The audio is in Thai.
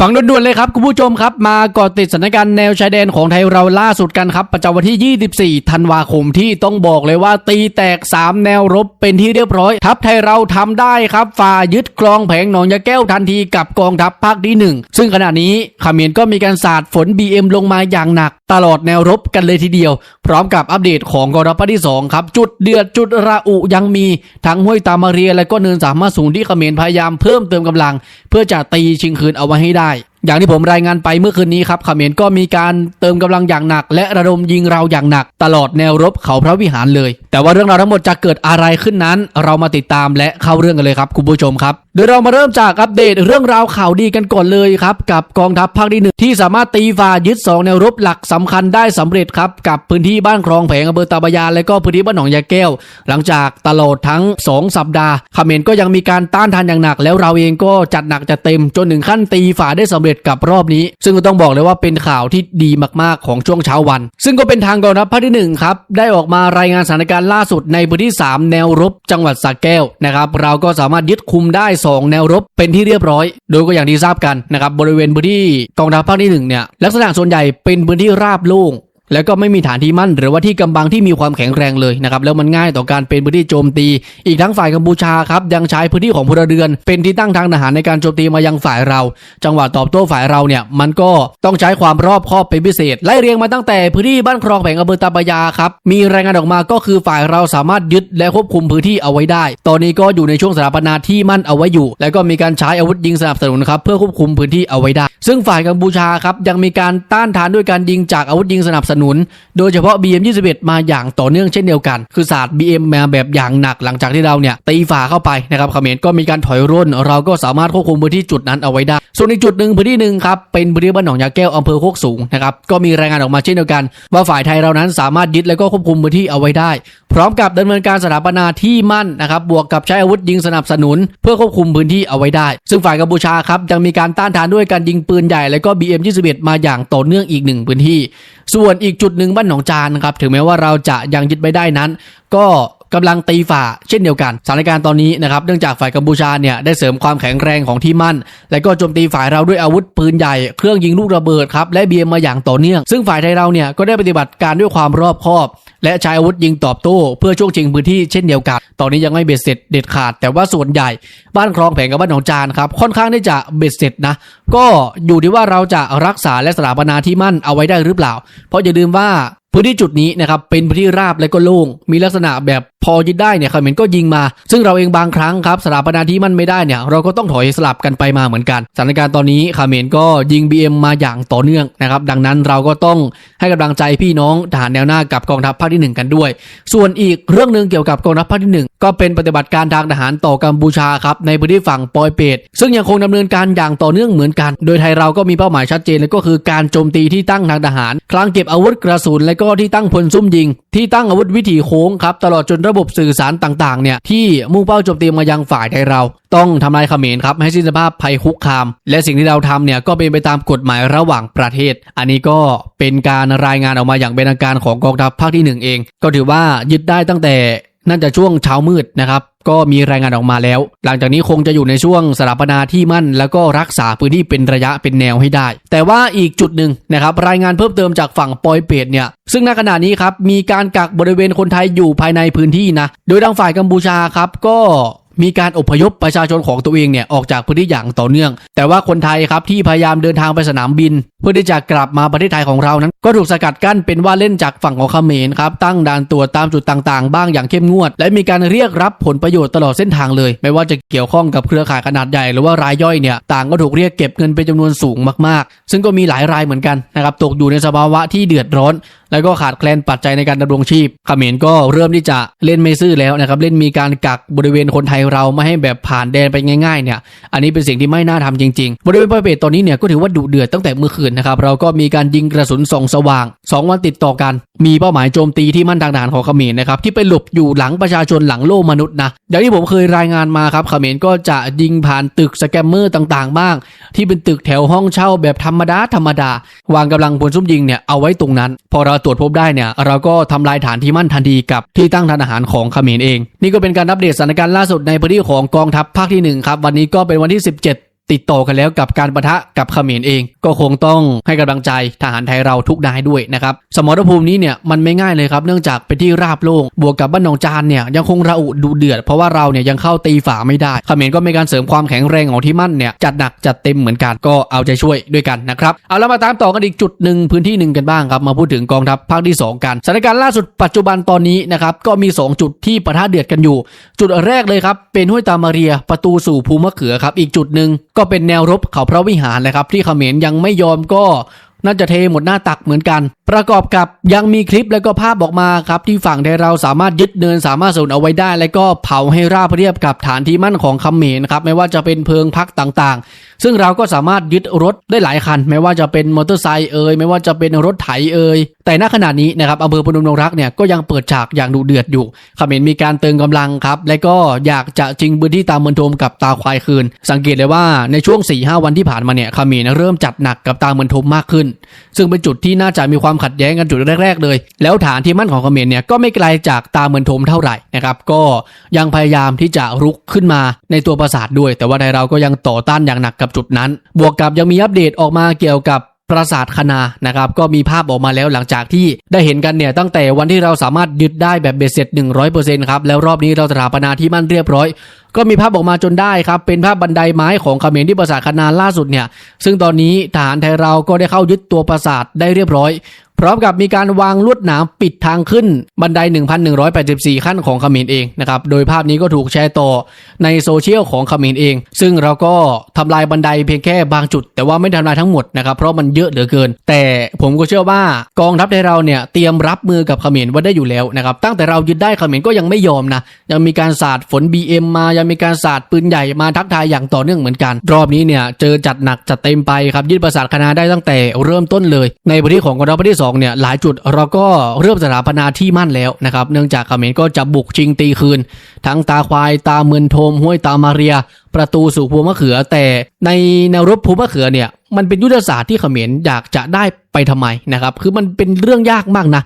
ฝังด่วนๆเลยครับคุณผู้ชมครับ มาก่อติดสถานการณ์แนวชายแดนของไทยเราล่าสุดกันครับ ประจำวันที่ 24 ธันวาคมที่ต้องบอกเลยว่าตีแตก 3 แนวรบเป็นที่เรียบร้อย ทัพไทยเราทำได้ครับฝ่ายึดครองแผงหนองยาแก้วทันทีกับกองทัพภาคที่ 1 ซึ่งขณะนี้ขมรก็มีการสาดฝน BM ลงมาอย่างหนัก ตลอดแนวรบกันเลยทีเดียว พร้อมกับอัปเดตของกองทัพภาคที่ 2 ครับ จุดเดือดจุดระอุยังมีทั้งห้วยตามาเรียและก็เนินสามารถสูงที่ขมรพยายามเพิ่มเติมกำลัง เพื่อจะตีชิงคืนเอาไว้ให้ได้ อย่างที่ผมรายงานไปเมื่อคืนนี้ครับเขมรก็มีการเติมกำลังอย่างหนัก และระดมยิงเราอย่างหนัก ตลอดแนวรบเขาพระวิหารเลยแต่ว่าเรื่องราวทั้งหมดจะเกิดอะไรขึ้นนั้น เรามาติดตามและเข้าเรื่องกันเลยครับคุณผู้ชมครับโดยเรามาเริ่มจากอัปเดตเรื่องราวข่าวดีกันก่อนเลยครับกับกองทัพภาคที่หนึ่งที่สามารถตีฝ่ายึดสองแนวรบหลักสำคัญได้สำเร็จครับกับพื้นที่บ้านคลองแผงอำเภอตาบยาและก็พื้นที่บ้านหนองยาแก้ว หลังจากตลอดทั้ง 2 สัปดาห์เขมรก็ยังมีการต้านทานอย่างหนัก แล้วเราเองก็จัดหนักจัดเต็มจนถึงขั้นตีฝ่าได้สำเร็จกับรอบนี้ ซึ่งก็ต้องบอกเลยว่าเป็นข่าวที่ดีมากๆของช่วงเช้าวัน ซึ่งก็เป็นทางกองทัพภาคที่หนึ่งครับได้ออกมารายงานสถานการณ์ล่าสุดในพื้นที่ 3 แนวรบจังหวัดสระแก้วนะครับเราก็สามารถยึดคุมได้ 2 แนวรบเป็นที่เรียบร้อย โดยก็อย่างที่ทราบกันนะครับบริเวณพื้นที่กองทัพภาคที่หนึ่งเนี่ยลักษณะส่วนใหญ่เป็นพื้นที่ราบโล่ง แล้วก็ไม่มีฐานที่มั่นหรือว่าที่กำบังที่มีความแข็งแรงเลยนะครับแล้วมันง่ายต่อการเป็นพื้นที่โจมตี อีกทั้งฝ่ายกัมพูชาครับยังใช้พื้นที่ของพลเรือน เป็นที่ตั้งทางทหารในการโจมตีมายังฝ่ายเรา จังหวะตอบโต้ฝ่ายเราเนี่ยมันก็ต้องใช้ความรอบคอบเป็นพิเศษไล่เรียงมาตั้งแต่พื้นที่บ้านคลองแผงอำเภอตาปยาครับมีรายงานออกมาก็คือฝ่ายเราสามารถยึดและควบคุมพื้นที่เอาไว้ได้ ตอนนี้ก็อยู่ในช่วงสถาปนาที่มั่นเอาไว้อยู่ แล้วก็มีการใช้อาวุธยิงสนับสนุนครับเพื่อควบคุมพื้นที่เอาไว้ได้ ซึ่งฝ่ายกัมพูชาครับยังมีการต้านทานด้วยการยิงจากอาวุธยิงสนับสนุนโดยเฉพาะ BM21 มาอย่างต่อเนื่องเช่นเดียวกัน คือศาสตร์ BM มาแบบอย่างหนักหลังจากที่เราเนี่ยตีฝ่าเข้าไปนะครับเขมรก็มีการถอยร่น เราก็สามารถควบคุมพื้นที่จุดนั้นเอาไว้ได้ ส่วนอีกจุดหนึ่งพื้นที่หนึ่งครับเป็นพื้นที่บ้านหนองยาแก้วอำเภอโคกสูงนะครับก็มีรายงานออกมาเช่นเดียวกัน ว่าฝ่ายไทยเรานั้นสามารถยึดและก็ควบคุมพื้นที่เอาไว้ได้พร้อมกับดำเนินการสถาปนาที่มั่นนะครับบวกกับใช้อาวุธยิงสนับสนุน เพื่อควบคุมพื้นที่เอาไว้ได้ ซึ่งฝ่ายกัมพูชาครับยังมีการต้านทานด้วยการยิงปืนใหญ่และก็ BM21 มาอย่างต่อเนื่องอีกหนึ่งพื้นที่ ส่วนอีกจุดหนึ่งบ้านหนองจานครับถึงแม้ว่าเราจะยังยึดไม่ได้นั้น ก็ กำลังตีฝ่าเช่นเดียวกันสถานการณ์ตอนนี้นะครับเนื่องจากฝ่ายกัมพูชาเนี่ยได้เสริมความแข็งแรงของที่มั่น และก็โจมตีฝ่ายเราด้วยอาวุธปืนใหญ่เครื่องยิงลูกระเบิดครับและเบียมมาอย่างต่อเนื่อง ซึ่งฝ่ายไทยเราเนี่ยก็ได้ปฏิบัติการด้วยความรอบคอบ และใช้อาวุธยิงตอบโต้เพื่อช่วงชิงพื้นที่เช่นเดียวกัน ตอนนี้ยังไม่เบ็ดเสร็จเด็ดขาด แต่ว่าส่วนใหญ่บ้านคลองแผงกับบ้านหนองจานครับค่อนข้างที่จะเบ็ดเสร็จนะก็อยู่ที่ว่าเราจะรักษาและสถาปนาที่มั่นเอาไว้ได้หรือเปล่า เพราะอย่าลืมว่าพื้นที่จุดนี้นะครับเป็นพื้นที่ราบและก็โล่งมีลักษณะแบบ อยึดได้เนี่ยเขมรก็ยิงมา ซึ่งเราเองบางครั้งครับสถาปนาที่มั่นไม่ได้เนี่ยเราก็ต้องถอยสลับกันไปมาเหมือนกันสถานการณ์ตอนนี้เขมรก็ยิง BM มาอย่างต่อเนื่องนะครับดังนั้นเราก็ต้องให้กำลังใจพี่น้องทหารแนวหน้ากับกองทัพภาคที่หนึ่งกันด้วย ส่วนอีกเรื่องหนึ่งเกี่ยวกับกองทัพภาคที่หนึ่งก็เป็นปฏิบัติการทางทหารต่อกัมพูชาครับในพื้นที่ฝั่งปอยเปตซึ่งยังคงดำเนินการอย่างต่อเนื่องเหมือนกัน โดยไทยเราก็มีเป้าหมายชัดเจนและก็คือการโจมตีที่ตั้งทางทหาร คลังเก็บอาวุธกระสุนและก็ที่ตั้งพลซุ่มยิง ที่ตั้งอาวุธวิถีโค้งครับตลอดจนระบบสื่อสารต่างๆเนี่ยที่มุ่งเป้าโจมตีมายังฝ่ายไทยเรา ต้องทำลายเขมรครับให้สิ้นสภาพภัยคุกคาม และสิ่งที่เราทำเนี่ยก็เป็นไปตามกฎหมายระหว่างประเทศ อันนี้ก็เป็นการรายงานออกมาอย่างเป็นทางการของกองทัพภาคที่หนึ่งเอง ก็ถือว่ายึดได้ตั้งแต่ น่าจะช่วงเช้ามืดนะครับ ก็มีรายงานออกมาแล้ว หลังจากนี้คงจะอยู่ในช่วงสถาปนาที่มั่น แล้วก็รักษาพื้นที่เป็นระยะเป็นแนวให้ได้ แต่ว่าอีกจุดหนึ่งนะครับ รายงานเพิ่มเติมจากฝั่งปอยเปตเนี่ย ซึ่งณขณะนี้ครับ มีการกักบริเวณคนไทยอยู่ภายในพื้นที่นะ โดยทางฝ่ายกัมพูชาครับก็ มีการอพยพประชาชนของตัวเองเนี่ยออกจากพื้นที่อย่างต่อเนื่อง แต่ว่าคนไทยครับที่พยายามเดินทางไปสนามบิน เพื่อที่จะกลับมาประเทศไทยของเรานั้น ก็ถูกสกัดกั้นเป็นว่าเล่นจากฝั่งของเขมรครับตั้งด่านตรวจตามจุดต่างๆ บ้างอย่างเข้มงวด และมีการเรียกรับผลประโยชน์ตลอดเส้นทางเลย ไม่ว่าจะเกี่ยวข้องกับเครือข่ายขนาดใหญ่หรือว่ารายย่อยเนี่ยต่างก็ถูกเรียกเก็บเงินเป็นจำนวนสูงมากๆ ซึ่งก็มีหลายรายเหมือนกันนะครับตกอยู่ในสภาวะที่เดือดร้อน แล้วก็ขาดแคลนปัจจัยในการดำรงชีพเขมรก็เริ่มที่จะเล่นไม่ซื่อแล้วนะครับเล่นมีการกักบริเวณคนไทยเราไม่ให้แบบผ่านแดนไปง่ายๆเนี่ยอันนี้เป็นสิ่งที่ไม่น่าทำจริงๆบริเวณปอยเปตตอนนี้เนี่ยก็ถือว่าดุเดือดตั้งแต่เมื่อคืนนะครับเราก็มีการยิงกระสุนส่องสว่าง 2 วันติดต่อกัน มีเป้าหมายโจมตีที่มั่นทางทหารของเขมรนะครับที่ไปหลบอยู่หลังประชาชนหลังโล่มนุษย์นะอย่างที่ผมเคยรายงานมาครับเขมรก็จะยิงผ่านตึกสแกมเมอร์ต่างๆ บ้าง ที่เป็นตึกแถวห้องเช่าแบบธรรมดาธรรมดาวางกำลังพลซุ่มยิงเนี่ยเอาไว้ตรงนั้น พอเราตรวจพบได้เนี่ยเราก็ทำลายฐานที่มั่นทันทีกับที่ตั้งทานอาหารของเขมรเอง นี่ก็เป็นการอัปเดตสถานการณ์ล่าสุดในพื้นที่ของกองทัพภาคที่หนึ่งครับวันนี้ก็เป็นวันที่ 17 ติดต่อกันแล้วกับการประทะกับเขมรเอง ก็คงต้องให้กำลังใจทหารไทยเราทุกนายด้วยนะครับสมรภูมินี้เนี่ยมันไม่ง่ายเลยครับเนื่องจากเป็นที่ราบโล่งบวกกับบ้านหนองจานเนี่ยยังคงระอุดูเดือด เพราะว่าเราเนี่ยยังเข้าตีฝาไม่ได้เขมรก็มีการเสริมความแข็งแรงของที่มั่นเนี่ยจัดหนักจัดเต็มเหมือนกันก็เอาใจช่วยด้วยกันนะครับเอาแล้วมาตามต่อกันอีกจุดหนึ่งพื้นที่หนึ่งกันบ้างครับมาพูดถึงกองทัพภาคที่สองกันสถานการณ์ล่าสุดปัจจุบันตอนนี้นะครับก็มีสองจุดที่ปะทะเดือดกันอยู่ จุดแรกเลยครับเป็นห้วยตามาเรียประตูสู่ภูมะเขือครับอีกจุดหนึ่งก็เป็นแนวรบเขาพระวิหารนะครับ ที่เขมรยังไม่ยอมก็น่าจะเทหมดหน้าตักเหมือนกัน ประกอบกับยังมีคลิปแล้วก็ภาพออกมาครับที่ฝั่งไทยเราสามารถยึดเนินสามารถสูญเอาไว้ได้ แล้วก็เผาให้ราบเรียบกับฐานที่มั่นของเขมรครับไม่ว่าจะเป็นเพิงพักต่างๆ ซึ่งเราก็สามารถยึดรถได้หลายคัน ไม่ว่าจะเป็นมอเตอร์ไซค์เอ่ยไม่ว่าจะเป็นรถไถเอ่ยแต่ณขณะนี้นะครับอำเภอพนมดงรักเนี่ยก็ยังเปิดฉากอย่างดุเดือดอยู่เขมรมีการเติมกำลังครับและก็อยากจะชิงพื้นที่ตามเมืองทมกับตาควายคืน สังเกตเลยว่าในช่วง4ีหวันที่ผ่านมาเนี่ยเขมรเริ่มจัดหนักกับตาเมืองทมมากขึ้น ซึ่งเป็นจุดที่น่าจะมีความขัดแย้งกันจุดแรกๆเลย แล้วฐานที่มั่นของเขมรเนี่ยก็ไม่ไกลจากตาเมืองโทมเท่าไหร่นะครับก็ยังพยายามที่จะรุกขึ้นมาในตัวปราสาทด้วย แต่ว่าไทยเราก็ยังต่อต้านอย่างหนักกับจุดนั้น บวกกับยังมีอัปเดตออกมาเกี่ยวกับปราสาทคณานะครับก็มีภาพออกมาแล้วหลังจากที่ได้เห็นกันเนี่ยตั้งแต่วันที่เราสามารถยึดได้แบบเบ็ดเสร็จ 100%ครับแล้วรอบนี้เราสถาปนาที่มั่นเรียบร้อย ก็มีภาพออกมาจนได้ครับเป็นภาพบันไดไม้ของเขมรที่ปราสาทคณาล่าสุดเนี่ยซึ่งตอนนี้ทหารไทยเราก็ได้เข้ายึดตัวปราสาทได้เรียบร้อย พร้อมกับมีการวางลวดหนามปิดทางขึ้นบันได 1,184 ขั้นของขมรเองนะครับโดยภาพนี้ก็ถูกแชร์ต่อในโซเชียลของขมรเอง ซึ่งเราก็ทำลายบันไดเพียงแค่บางจุด แต่ว่าไม่ทำลายทั้งหมดนะครับเพราะมันเยอะเหลือเกิน แต่ผมก็เชื่อว่ากองทัพไทยเราเนี่ยเตรียมรับมือกับขมรไว้ได้อยู่แล้วนะครับตั้งแต่เรายึดได้ขมรก็ยังไม่ยอมนะยังมีการสาดฝน BM มายังมีการสาดปืนใหญ่มาทักทายอย่างต่อเนื่องเหมือนกัน รอบนี้เนี่ยเจอจัดหนักจัดเต็มไปครับยึดปราสาทคณะได้ตั้งแต่เริ่มต้นเลย ในพื้นที่ของกองทัพที่สองเนี่ยหลายจุดเราก็เริ่มสถาปนาที่มั่นแล้วนะครับ เนื่องจากเขมรก็จะบุกชิงตีคืน ทั้งตาควายตาเมือนโทมห้วยตามาเรีย ประตูสู่ภูมะเขือ แต่ในแนวรบภูมะเขือเนี่ยมันเป็นยุทธศาสตร์ที่เขมรอยากจะได้ไปทำไมนะครับ คือมันเป็นเรื่องยากมากนะ